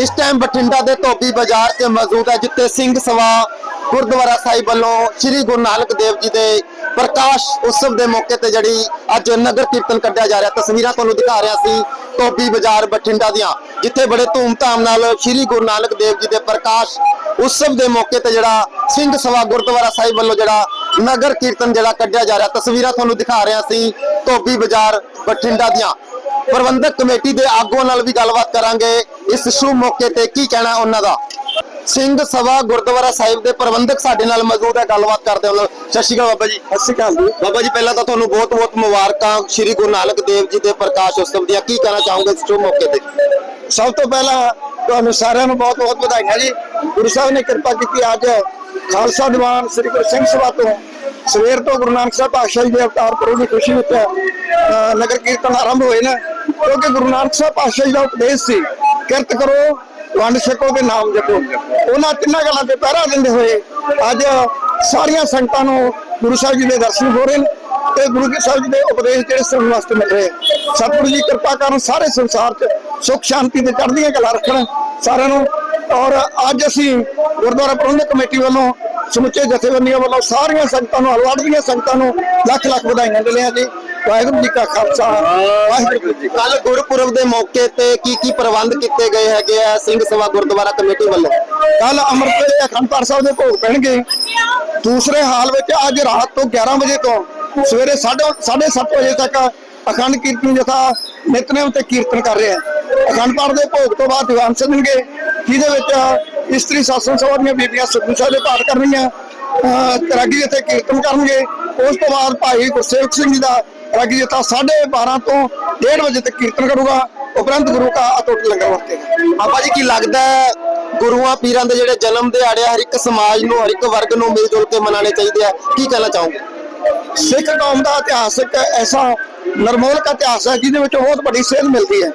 ਇਸ ਟਾਈਮ ਬਠਿੰਡਾ ਦੇ ਧੋਬੀ ਬਾਜ਼ਾਰ 'ਚ ਮੌਜੂਦ ਹੈ, ਜਿੱਥੇ ਸਿੰਘ ਸਭਾ ਗੁਰਦੁਆਰਾ ਸਾਹਿਬ ਵੱਲੋਂ ਸ੍ਰੀ ਗੁਰੂ ਨਾਨਕ ਦੇਵ ਜੀ ਦੇ ਪ੍ਰਕਾਸ਼ ਉਤਸਵ ਦੇ ਮੌਕੇ ਤੇ ਜਿਹੜੀ ਅੱਜ ਨਗਰ ਕੀਰਤਨ ਕੱਢਿਆ ਜਾ ਰਿਹਾ। ਤਸਵੀਰਾਂ ਤੁਹਾਨੂੰ ਦਿਖਾ ਰਿਹਾ ਸੀ ਧੋਬੀ ਬਾਜ਼ਾਰ ਬਠਿੰਡਾ ਦੀਆਂ, ਜਿੱਥੇ ਬੜੇ ਧੂਮਧਾਮ ਨਾਲ ਸ੍ਰੀ ਗੁਰੂ ਨਾਨਕ ਦੇਵ ਜੀ ਦੇ ਪ੍ਰਕਾਸ਼ ਉਤਸਵ ਦੇ ਮੌਕੇ ਤੇ ਜਿਹੜਾ ਸਿੰਘ ਸਭਾ ਗੁਰਦੁਆਰਾ ਸਾਹਿਬ ਵੱਲੋਂ ਜਿਹੜਾ ਨਗਰ ਕੀਰਤਨ ਜਿਹੜਾ ਕੱਢਿਆ ਜਾ ਰਿਹਾ। ਤਸਵੀਰਾਂ ਤੁਹਾਨੂੰ ਦਿਖਾ ਰਿਹਾ ਸੀ ਧੋਬੀ ਬਾਜ਼ਾਰ ਬਠਿੰਡਾ ਦੀਆਂ। ਪ੍ਰਬੰਧਕ ਕਮੇਟੀ ਦੇ ਆਗੂਆਂ ਨਾਲ ਵੀ ਗੱਲਬਾਤ ਕਰਾਂਗੇ। ਇਸ ਸ਼ੁਭ ਮੌਕੇ ਤੇ ਕੀ ਕਹਿਣਾ ਉਹਨਾਂ ਦਾ? ਸਿੰਘ ਸਭਾ ਗੁਰਦੁਆਰਾ ਸਾਹਿਬ ਦੇ ਪ੍ਰਬੰਧਕ ਸਾਡੇ ਨਾਲ ਮੌਜੂਦ ਹੈ ਗੱਲਬਾਤ ਕਰਦੇ ਹਾਂ ਸਤਿ ਸ਼੍ਰੀ ਅਕਾਲ ਬਾਬਾ ਜੀ। ਸਤਿ ਸ਼੍ਰੀ ਅਕਾਲ ਜੀ। ਬਾਬਾ ਜੀ ਪਹਿਲਾਂ ਤਾਂ ਤੁਹਾਨੂੰ ਬਹੁਤ-ਬਹੁਤ ਮੁਬਾਰਕਾਂ। ਸ੍ਰੀ ਗੁਰੂ ਨਾਨਕ ਦੇਵ ਜੀ ਦੇ ਪ੍ਰਕਾਸ਼ ਉਤਸਵ ਦੀਆਂ ਕੀ ਕਹਿਣਾ ਚਾਹੋਗੇ ਇਸ ਸ਼ੁਭ ਮੌਕੇ ਤੇ? ਸਭ ਤੋਂ ਪਹਿਲਾਂ ਤੁਹਾਨੂੰ ਸਾਰਿਆਂ ਨੂੰ ਬਹੁਤ ਬਹੁਤ ਵਧਾਈਆਂ ਜੀ। ਗੁਰੂ ਸਾਹਿਬ ਨੇ ਕਿਰਪਾ ਕੀਤੀ ਅੱਜ ਖਾਲਸਾ ਦੀਵਾਨ ਸ੍ਰੀ ਗੁਰੂ ਸਿੰਘ ਸਭਾ ਤੋਂ ਸਵੇਰ ਤੋਂ ਗੁਰੂ ਨਾਨਕ ਸਾਹਿਬ ਪਾਤਸ਼ਾਹ ਜੀ ਦੇ ਅਵਤਾਰ ਪੁਰਬ ਦੀ ਖੁਸ਼ੀ ਵਿੱਚ ਨਗਰ ਕੀਰਤਨ ਆਰੰਭ ਹੋਏ ਨੇ। ਕਿਉਂਕਿ ਗੁਰੂ ਨਾਨਕ ਸਾਹਿਬ ਪਾਤਸ਼ਾਹ ਜੀ ਦਾ ਉਪਦੇਸ਼ ਸੀ, ਕਿਰਤ ਕਰੋ, ਵੰਡ ਛਕੋ ਤੇ ਨਾਮ ਜਪੋ। ਉਹਨਾਂ ਤਿੰਨਾਂ ਗੱਲਾਂ ਤੇ ਪਹਿਰਾ ਦਿੰਦੇ ਹੋਏ ਅੱਜ ਸਾਰੀਆਂ ਸੰਗਤਾਂ ਨੂੰ ਗੁਰੂ ਸਾਹਿਬ ਜੀ ਦੇ ਦਰਸ਼ਨ ਹੋ ਰਹੇ ਨੇ ਤੇ ਗੁਰੂ ਜੀ ਸਾਹਿਬ ਜੀ ਦੇ ਉਪਦੇਸ਼ ਜਿਹੜੇ ਸੁਣਨ ਵਾਸਤੇ ਮਿਲ ਰਹੇ। ਸਤਿਗੁਰੂ ਜੀ ਕਿਰਪਾ ਕਰਨ ਸਾਰੇ ਸੰਸਾਰ 'ਚ ਸੁਖ ਸ਼ਾਂਤੀ ਤੇ ਚੜ੍ਹਦੀਆਂ ਕਲਾ ਰੱਖਣ ਸਾਰਿਆਂ ਨੂੰ। ਔਰ ਅੱਜ ਅਸੀਂ ਗੁਰਦੁਆਰਾ ਪ੍ਰਬੰਧਕ ਕਮੇਟੀ ਵੱਲੋਂ ਸਮੁੱਚੇ ਜਥੇਬੰਦੀਆਂ ਵੱਲੋਂ ਸਾਰੀਆਂ ਸੰਗਤਾਂ ਨੂੰ ਹਲਵਾੜ ਦੀਆਂ ਸੰਗਤਾਂ ਨੂੰ ਲੱਖ ਲੱਖ ਵਧਾਈਆਂ ਦਿੰਦੇ ਹਾਂ ਜੀ। ਵਾਹਿਗੁਰੂ ਜੀ ਕਾ ਖਾਲਸਾ। ਵਾਹਿਗੁਰੂ ਜੀ ਕੱਲ ਗੁਰਪੁਰਬ ਦੇ ਮੌਕੇ ਤੇ ਕੀ ਕੀ ਪ੍ਰਬੰਧ ਕੀਤੇ ਗਏ ਹੈਗੇ ਆ ਸਿੰਘ ਸਭਾ ਗੁਰਦੁਆਰਾ ਕਮੇਟੀ ਵੱਲੋਂ? ਕੱਲ ਅੰਮ੍ਰਿਤ ਵੇਲੇ ਸਾਹਿਬ ਦੇ ਭੋਗ ਪੈਣਗੇ। ਦੂਸਰੇ ਹਾਲ ਵਿੱਚ ਅੱਜ ਰਾਤ ਤੋਂ 11 ਵਜੇ ਤੋਂ ਸਵੇਰੇ 7:30 ਵਜੇ ਤੱਕ ਅਖੰਡ ਕੀਰਤਨ ਜਥਾ ਨਿਤਨੇਮ ਤੇ ਕੀਰਤਨ ਕਰ ਰਿਹਾ ਹੈ ਅਖੰਡ ਪਾਠ ਦੇ ਭੋਗ ਤੋਂ ਬਾਅਦ ਦੀਵਾਨ ਸਜਣਗੇ ਜਿਹਦੇ ਵਿੱਚ ਇਸਤਰੀ ਸਾਸਨ ਸਭਾ ਦੀਆਂ ਬੀਬੀਆਂ ਸੁਖਮਨੀ ਸਾਹਿਬ ਦੇ ਪਾਠ ਕਰਨਗੀਆਂ ਅਹ ਰਾਗੀ ਜਥੇ ਕੀਰਤਨ ਕਰਨਗੇ। ਉਸ ਤੋਂ ਬਾਅਦ ਭਾਈ ਗੁਰਸੇਵਕ ਸਿੰਘ ਜੀ ਦਾ ਰਾਗੀ ਜਥਾ 12:30 ਤੋਂ 1:30 ਵਜੇ ਤੱਕ ਕੀਰਤਨ ਕਰੂਗਾ, ਉਪਰੰਤ ਗੁਰੂ ਕਾ ਅਟੁੱਟ ਲੰਗਰ ਵਰਤੇਗਾ। ਬਾਬਾ ਜੀ ਕੀ ਲੱਗਦਾ ਗੁਰੂਆਂ ਪੀਰਾਂ ਦੇ ਜਿਹੜੇ ਜਨਮ ਦਿਹਾੜੇ ਹਰ ਇੱਕ ਸਮਾਜ ਨੂੰ, ਹਰ ਇੱਕ ਵਰਗ ਨੂੰ ਮਿਲ ਜੁਲ ਕੇ ਮਨਾਉਣੇ ਚਾਹੀਦੇ ਆ? ਕੀ ਕਹਿਣਾ ਚਾਹੋਗੇ? ਸਿੱਖ ਕੌਮ ਦਾ ਇਤਿਹਾਸ ਐਸਾ ਨਰਮੋਲਕ ਇਤਿਹਾਸ ਹੈ, ਜਿਹਦੇ ਵਿੱਚ ਬਹੁਤ ਵੱਡੀ ਸੇਧ ਮਿਲਦੀ ਹੈ।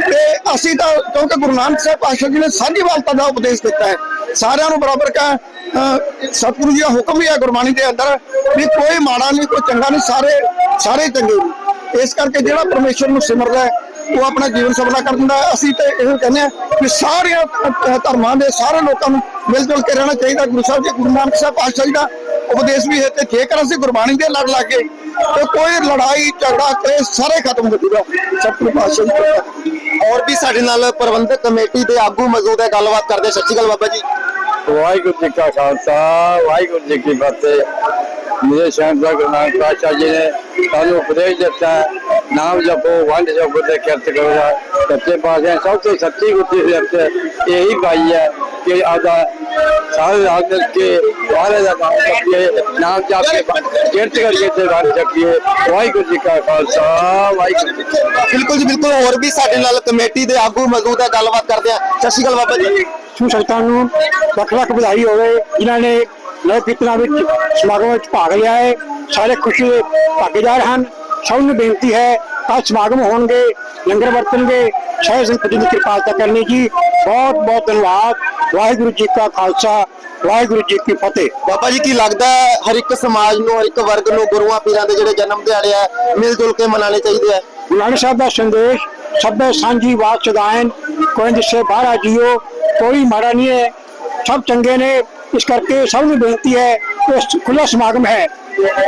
ਤੇ ਅਸੀਂ ਤਾਂ ਕਿਉਂਕਿ ਗੁਰੂ ਨਾਨਕ ਸਾਹਿਬ ਪਾਤਸ਼ਾਹ ਜੀ ਨੇ ਸਾਂਝੀ ਵਾਲਤਾ ਦਾ ਉਪਦੇਸ਼ ਦਿੱਤਾ ਹੈ, ਸਾਰਿਆਂ ਨੂੰ ਬਰਾਬਰ ਕਾ ਸਤਿਗੁਰੂ ਜੀ ਦਾ ਹੁਕਮ ਵੀ ਹੈ ਗੁਰਬਾਣੀ ਦੇ ਅੰਦਰ ਵੀ ਕੋਈ ਮਾੜਾ ਨਹੀਂ, ਕੋਈ ਚੰਗਾ ਨਹੀਂ, ਸਾਰੇ ਸਾਰੇ ਚੰਗੇ ਨੇ। ਇਸ ਕਰਕੇ ਜਿਹੜਾ ਪਰਮੇਸ਼ਰ ਨੂੰ ਸਿਮਰਦਾ ਹੈ ਉਹ ਆਪਣਾ ਜੀਵਨ ਸਫਲਾ ਕਰ ਦਿੰਦਾ। ਅਸੀਂ ਤੇ ਇਹ ਕਹਿੰਦੇ ਆ ਕਿ ਸਾਰਿਆਂ ਧਰਮਾਂ ਦੇ ਸਾਰੇ ਲੋਕਾਂ ਨੂੰ ਮਿਲ ਜੁਲ ਕੇ ਰਹਿਣਾ ਚਾਹੀਦਾ। ਗੁਰੂ ਸਾਹਿਬ ਜੀ ਗੁਰੂ ਨਾਨਕ ਸਾਹਿਬ ਪਾਤਸ਼ਾਹ ਜੀ ਦਾ ਉਪਦੇਸ਼ ਵੀ ਹੈ ਤੇ ਜੇਕਰ ਅਸੀਂ ਗੁਰਬਾਣੀ ਦੇ ਲੜ ਲੱਗੇ ਤੇ ਕੋਈ ਲੜਾਈ ਝਗੜਾ ਕਲੇਸ਼ ਸਾਰੇ ਖਤਮ ਹੋ ਜੂਗਾ ਸਤਿਗੁਰੂ ਪਾਤਸ਼ਾਹ ਜੀ। ਹੋਰ ਵੀ ਸਾਡੇ ਨਾਲ ਪ੍ਰਬੰਧਕ ਕਮੇਟੀ ਦੇ ਆਗੂ ਮੌਜੂਦ ਹੈ। ਗੱਲਬਾਤ ਕਰਦੇ ਸ਼੍ਰੀ ਅਕਾਲ ਬਾਬਾ ਜੀ। ਵਾਹਿਗੁਰੂ ਜੀ ਕਾ ਖਾਲਸਾ ਵਾਹਿਗੁਰੂ ਜੀ ਕੀ ਫਤਿਹ। ਮੇਰੇ ਸ਼ਹਿਨशाह ਗੁਰੂ ਨਾਨਕ ਪਾਤਸ਼ਾਹ ਜੀ ਨੇ ਸਾਨੂੰ ਉਪਦੇਸ਼ ਦਿੱਤਾ ਨਾਮ ਜਪੋ ਵੰਡ ਜਪੋ ਤੇ ਕਿਰਤ ਕਰੋ ਸੱਚੇ ਪਾਤਸ਼ਾਹ ਸਭ ਤੋਂ ਸੱਚੀ ਗੁੱਤੀ ਸਿਰਤ ਇਹੀ ਪਾਈ ਹੈ ਕਿ ਆਦਾ ਸਾਰੇ ਰਾਤ ਕੇ ਸਾਰੇ ਦਾ ਨਾਮ ਜਪੀਏ ਨਾਮ ਜਪ ਕੇ ਕਿਰਤ ਕਰੀਏ ਤੇ ਵੰਡ ਜਪੀਏ। ਵਾਹਿਗੁਰੂ ਜੀ ਕਾ ਖਾਲਸਾ ਵਾਹਿਗੁਰੂ ਬਿਲਕੁਲ ਜੀ ਬਿਲਕੁਲ। ਹੋਰ ਵੀ ਸਾਡੇ ਨਾਲ ਕਮੇਟੀ ਦੇ ਆਗੂ ਮੌਜੂਦ ਹੈ। ਗੱਲਬਾਤ ਕਰਦੇ ਆ ਸਤਿ ਸ਼੍ਰੀ ਅਕਾਲ ਬਾਬਾ ਜੀ। ਸੂ ਸੰਗਤਾਂ ਨੂੰ ਲੱਖ ਲੱਖ ਵਧਾਈ ਹੋਵੇ। ਜਿਨ੍ਹਾਂ ਨੇ ਨਗਰ ਕੀਰਤਨਾਂ ਵਿੱਚ ਸਮਾਗਮ ਵਿੱਚ ਭਾਗ ਲਿਆ ਹੈ। ਸਾਰੇ ਖੁਸ਼ੀ ਦੇ ਭਾਗੀਦਾਰ ਹਨ। ਸਭ ਨੂੰ ਬੇਨਤੀ ਹੈ ਅੱਜ ਸਮਾਗਮ ਹੋਣਗੇ ਲੰਗਰ ਵਰਤਣਗੇ। ਸ਼ਾਇਦ ਸੰਪਤੀ ਦੀ ਕਿਰਪਾਲਤਾ ਕਰਨੀ ਜੀ। ਬਹੁਤ ਬਹੁਤ ਧੰਨਵਾਦ। ਵਾਹਿਗੁਰੂ ਜੀ ਕਾ ਖਾਲਸਾ ਵਾਹਿਗੁਰੂ ਜੀ ਕੀ ਫਤਿਹ। ਬਾਬਾ ਜੀ ਕੀ ਲੱਗਦਾ ਹੈ ਹਰ ਇੱਕ ਸਮਾਜ ਨੂੰ ਹਰ ਇੱਕ ਵਰਗ ਨੂੰ ਗੁਰੂਆਂ ਪੀਰਾਂ ਦੇ ਜਿਹੜੇ ਜਨਮ ਦਿਹਾੜੇ ਆ ਮਿਲ ਜੁਲ ਕੇ ਮਨਾਉਣੇ ਚਾਹੀਦੇ ਆ ਗੁਰੂ ਸਾਹਿਬ ਦਾ ਸੰਦੇਸ਼ ਸਭੇ ਸਾਂਝੀ ਬਾਤ ਸਦਾਇਨ ਕੋਈ ਜਿਸੇ ਬਾਹਰ ਜੀਓ ਕੋਈ ਮਾੜਾ ਨਹੀਂ ਹੈ। ਸਭ ਚੰਗੇ ਨੇ। ਇਸ ਕਰਕੇ ਸਭ ਨੂੰ ਬੇਨਤੀ ਹੈ ਕਿ ਖੁੱਲਾ ਸਮਾਗਮ ਹੈ,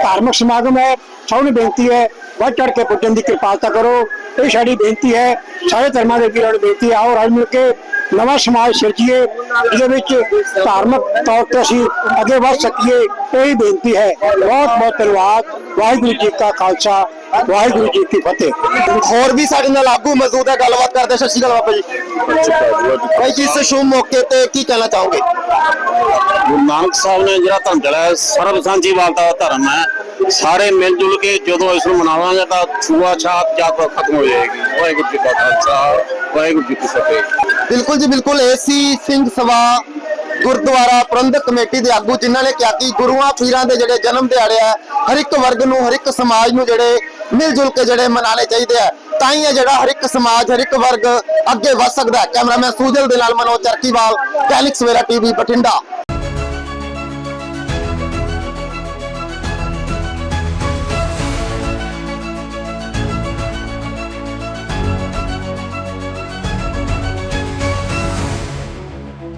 ਧਾਰਮਿਕ ਸਮਾਗਮ ਹੈ, ਸਭ ਨੂੰ ਬੇਨਤੀ ਹੈ, ਵੱਧ ਚੜ ਕੇ ਪੁੱਜਣ ਦੀ ਕਿਰਪਾਲਤਾ ਕਰੋ। ਇਹ ਸਾਡੀ ਬੇਨਤੀ ਹੈ, ਸਾਰੇ ਧਰਮਾਂ ਦੇ ਵੀਰਾਂ ਨੂੰ ਬੇਨਤੀ ਹੈ, ਆਓ ਰਲ ਮਿਲ ਕੇ ਨਵਾਂ ਸਮਾਜ ਸਿਰਜੀਏ, ਜਿਹਦੇ ਵਿੱਚ ਧਾਰਮਿਕ ਤੌਰ ਤੇ ਅਸੀਂ ਅੱਗੇ ਵੱਧ ਸਕੀਏ, ਇਹ ਬੇਨਤੀ ਹੈ। ਬਹੁਤ ਬਹੁਤ ਧੰਨਵਾਦ, ਵਾਹਿਗੁਰੂ ਜੀ ਕਾ ਖਾਲਸਾ ਵਾਹਿਗੁਰੂ ਜੀ ਕੀ ਫਤਿਹ। ਹੋਰ ਵੀ ਸਾਡੇ ਨਾਲ ਆਗੂ ਮੌਜੂਦ ਹੈ ਗੱਲਬਾਤ ਕਰਦੇ ਆ। ਸਤਿ ਸ਼੍ਰੀ ਅਕਾਲ ਬਾਬਾ ਜੀ। ਭਾਈ ਜੀ ਇਸ ਸ਼ੁਭ ਮੌਕੇ ਤੇ ਕੀ ਕਹਿਣਾ ਚਾਹੋਗੇ? ਗੁਰੂ ਨਾਨਕ ਸਾਹਿਬ ਨੇ ਜਿਹੜਾ ਧਰਮ ਚਲਾਇਆ ਹੈ, ਸਰਬ ਸਾਂਝੀਵਾਲਤਾ ਦਾ ਧਰਮ ਹੈ। ਸਾਰੇ ਮਿਲ ਜੁਲ ਕੇ ਜਦੋਂ ਇਸ ਨੂੰ ਮਨਾਵਾਂਗੇ ਤਾਂ ਛੂਆ ਛਾਤ ਜਾਤ ਖਤਮ ਹੋ ਜਾਏਗੀ। ਵਾਹਿਗੁਰੂ ਜੀ ਕਾ ਖਾਲਸਾ ਵਾਹਿਗੁਰੂ ਜੀ ਕੀ ਫਤਿਹ। ਬਿਲਕੁਲ ਜੀ ਬਿਲਕੁਲ। ਏਸੀ ਸਿੰਘ ਸਭਾ ਗੁਰਦੁਆਰਾ ਪ੍ਰਬੰਧਕ ਕਮੇਟੀ ਦੇ ਆਗੂ ਜਿਨ੍ਹਾਂ ਨੇ ਕਿਹਾ ਕਿ ਗੁਰੂਆਂ ਪੀਰਾਂ ਦੇ ਜਿਹੜੇ ਜਨਮ ਦਿਹਾੜੇ ਆ, ਹਰ ਇੱਕ ਵਰਗ ਨੂੰ, ਹਰ ਇੱਕ ਸਮਾਜ ਨੂੰ ਜਿਹੜੇ ਮਿਲ ਜੁਲ ਕੇ ਜਿਹੜੇ ਮਨਾਉਣੇ ਚਾਹੀਦੇ ਆ, ਤਾਂ ਹੀ ਇਹ ਜਿਹੜਾ ਹਰ ਇੱਕ ਸਮਾਜ, ਹਰ ਇੱਕ ਵਰਗ ਅੱਗੇ ਵਧ ਸਕਦਾ ਹੈ। ਕੈਮਰਾਮੈਨ ਸੂਜਲ ਦੇ ਨਾਲ ਮਨੋਜ ਚਰਕੀਵਾਲ ਕੈਲਿਕ ਸਵੇਰਾ ਟੀਵੀ, ਬਠਿੰਡਾ।